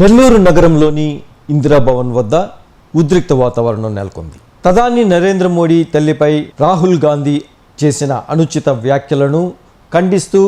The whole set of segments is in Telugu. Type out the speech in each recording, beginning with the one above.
నెల్లూరు నగరంలోని ఇందిరాభవన్ వద్ద ఉద్రిక్త వాతావరణం నెలకొంది. ప్రధాని నరేంద్ర మోడీ తల్లిపై రాహుల్ గాంధీ చేసిన అనుచిత వ్యాఖ్యలను ఖండిస్తూ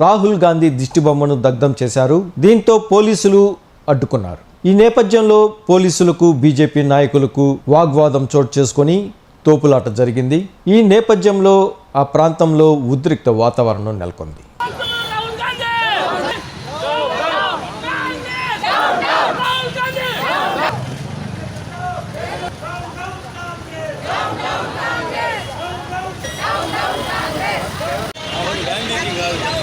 రాహుల్ గాంధీ దిష్టిబొమ్మను దగ్ధం చేశారు. దీంతో పోలీసులు అడ్డుకున్నారు. ఈ నేపథ్యంలో పోలీసులకు బీజేపీ నాయకులకు వాగ్వాదం చోటు చేసుకొని తోపులాట జరిగింది. ఈ నేపథ్యంలో ఆ ప్రాంతంలో ఉద్రిక్త వాతావరణం నెలకొంది.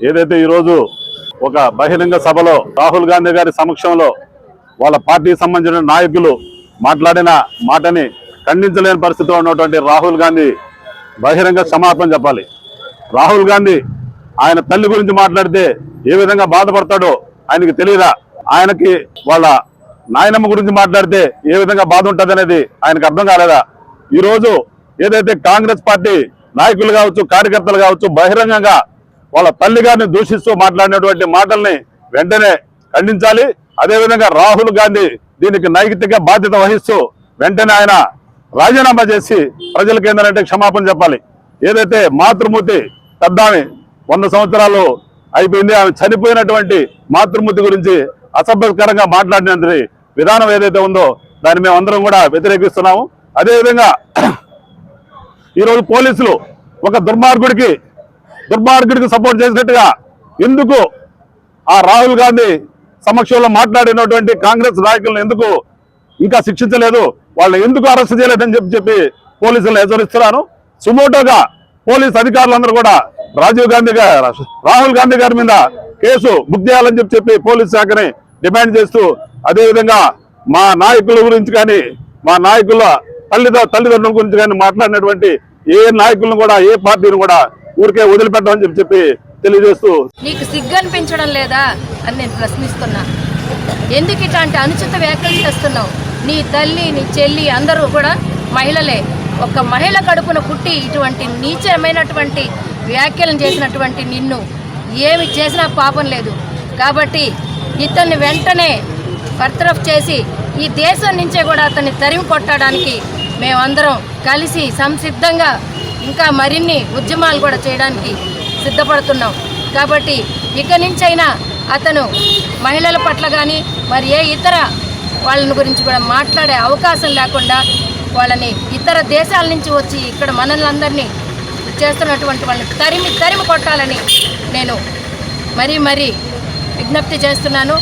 ఏదైతే ఈరోజు ఒక బహిరంగ సభలో రాహుల్ గాంధీ గారి సమక్షంలో వాళ్ళ పార్టీకి సంబంధించిన నాయకులు మాట్లాడిన మాటని ఖండించలేని పరిస్థితిలో ఉన్నటువంటి రాహుల్ గాంధీ బహిరంగ క్షమాపణ చెప్పాలి. రాహుల్ గాంధీ ఆయన తల్లి గురించి మాట్లాడితే ఏ విధంగా బాధపడతాడో ఆయనకి తెలియదా? ఆయనకి వాళ్ళ నాయనమ్మ గురించి మాట్లాడితే ఏ విధంగా బాధ ఉంటుంది అనేది ఆయనకు అర్థం కాలేదా? ఈ రోజు ఏదైతే కాంగ్రెస్ పార్టీ నాయకులు కావచ్చు కార్యకర్తలు కావచ్చు బహిరంగంగా వాళ్ళ తల్లి గారిని దూషిస్తూ మాట్లాడినటువంటి మాటల్ని వెంటనే ఖండించాలి. అదేవిధంగా రాహుల్ గాంధీ దీనికి నైతిక బాధ్యత వహిస్తూ వెంటనే ఆయన రాజీనామా చేసి ప్రజలకు ఏంటంటే క్షమాపణ చెప్పాలి. ఏదైతే మాతృమూర్తి పెద్దామి వంద సంవత్సరాలు అయిపోయింది ఆమె చనిపోయినటువంటి మాతృమూర్తి గురించి అసభ్యకరంగా మాట్లాడినటువంటి విధానం ఏదైతే ఉందో దాన్ని మేము అందరం కూడా వ్యతిరేకిస్తున్నాము. అదేవిధంగా ఈరోజు పోలీసులు ఒక దుర్మార్గుడికి దుర్మార్గుడికి సపోర్ట్ చేసినట్టుగా ఎందుకు ఆ రాహుల్ గాంధీ సమక్షంలో మాట్లాడినటువంటి కాంగ్రెస్ నాయకులను ఎందుకు ఇంకా శిక్షించలేదు? వాళ్ళని ఎందుకు అరెస్ట్ చేయలేదని చెప్పి చెప్పి పోలీసులు హెచ్చరిస్తున్నాను. సుమోటోగా పోలీస్ అధికారులందరూ కూడా రాజీవ్ గాంధీ గారు రాహుల్ గాంధీ గారి మీద కేసు బుక్ చేయాలని చెప్పి చెప్పి పోలీస్ శాఖని డిమాండ్ చేస్తూ అదేవిధంగా మా నాయకుల గురించి కానీ మా నాయకుల తల్లిద తల్లిదండ్రుల గురించి కానీ మాట్లాడినటువంటి ఏ నాయకులను కూడా ఏ పార్టీని కూడా ఊరికే వదిలిపెట్టమని చెప్పి చెప్పి తెలియజేస్తూ నీకు సిగ్గు అనిపించడం లేదా అని నేను ప్రశ్నిస్తున్నా. ఎందుకు ఇట్లాంటి అనుచిత వ్యాఖ్యలు చేస్తున్నావు? నీ తల్లి నీ చెల్లి అందరూ కూడా మహిళలే. ఒక మహిళ కడుపున పుట్టి ఇటువంటి నీచమైనటువంటి వ్యాఖ్యలను చేసినటువంటి నిన్ను ఏమి చేసినా పాపం లేదు. కాబట్టి ఇతన్ని వెంటనే బర్తరఫ్ చేసి ఈ దేశం నుంచే కూడా అతన్ని తరిమి కొట్టడానికి మేమందరం కలిసి సంసిద్ధంగా ఇంకా మరిన్ని ఉద్యమాలు కూడా చేయడానికి సిద్ధపడుతున్నాం. కాబట్టి ఇక నుంచైనా అతను మహిళల పట్ల కానీ మరి ఏ ఇతర వాళ్ళని గురించి కూడా మాట్లాడే అవకాశం లేకుండా వాళ్ళని ఇతర దేశాల నుంచి వచ్చి ఇక్కడ మనల్ని చేస్తున్నటువంటి వాళ్ళని తరిమి తరిమి కొట్టాలని నేను మరీ మరీ విజ్ఞప్తి చేస్తున్నాను.